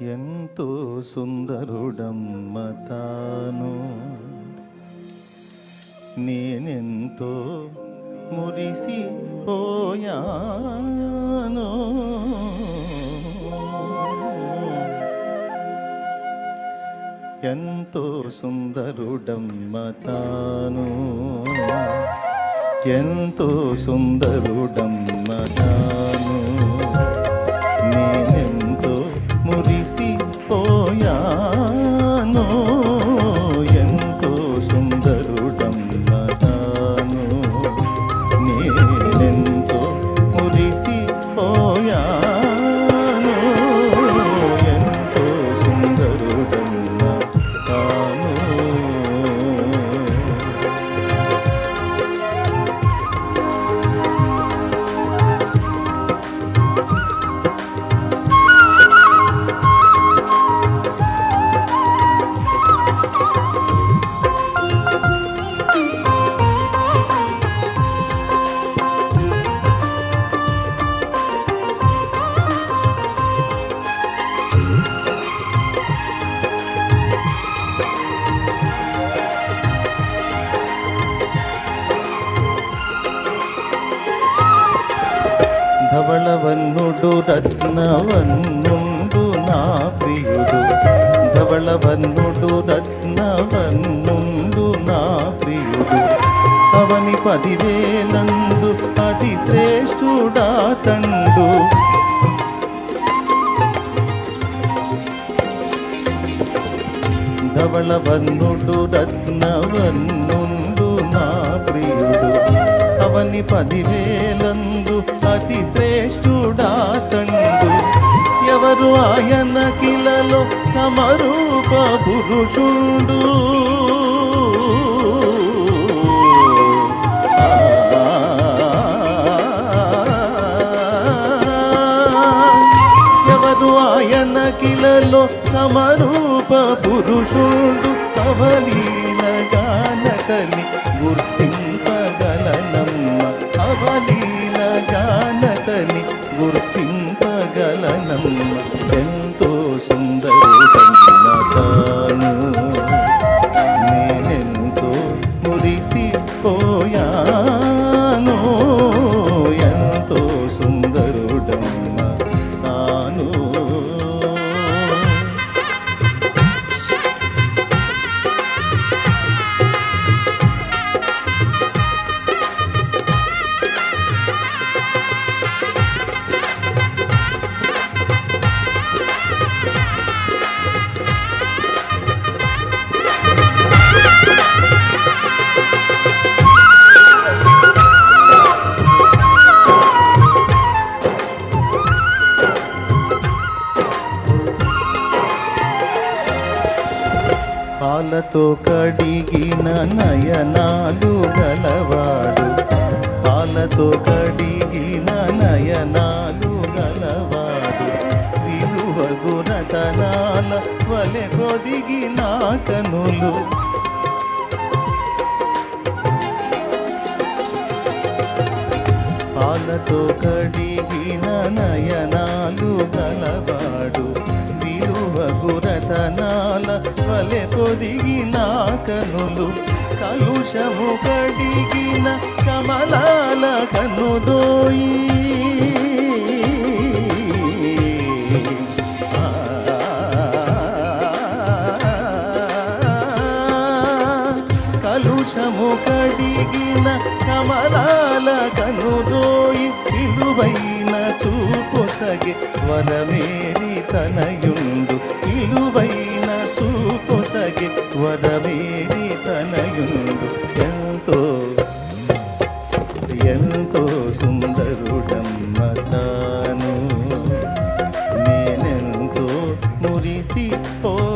ఎంతో సుందరుడమ్మ తాను. నేనెంతో మురిసిపోయాను. ఎంతో సుందరుడమ్మ తాను. ఎంతో సుందరుడమ్మ తాను. రత్నవన్నుండు నా ప్రియుడు. ధవళవన్నుడు రత్నవన్నుండు నా ప్రియుడు. అవని పదివేలందు అతి శ్రేష్ఠుడా తండు. ధవళవన్నుడు రత్నవన్నుండు నా ప్రియుడు. అవని పదివేలందు అతి శ్రేష్ఠ తండు ఎవరు ఆయన కిలలో సమరూప పురుషుడు? ఎవరు ఆయన కిలలో సమరూప పురుషుడు? అవలీల గానకని గుర్తింపగలనమ్మ. అవలీల గుర్తింపగలనమ్మ. పాలతో కడిగిన నయనాలు గలవాడు. పాలతో కడిగిన నయనాలు గలవాడు. విలువ రతనాల వలె కొదిగిన కనులు. పాలతో కడిగిన నయనాలు గలవాడు. విలువగు గురతనాల వలె పొదిగిన కనులు కలుషము కడిగిన కమలాల కనుదోయి కలుషము కడిగిన కమలాల కనుదోయి ఇలువైన చూపొసగే వరమేరి తనయుండు. ఇలువైన చూపొసగే వరమేరి తనయుండు. ఎంతో ఎంతో సుందరుడమ్మ తాను. నేనెంతో మురిసిపో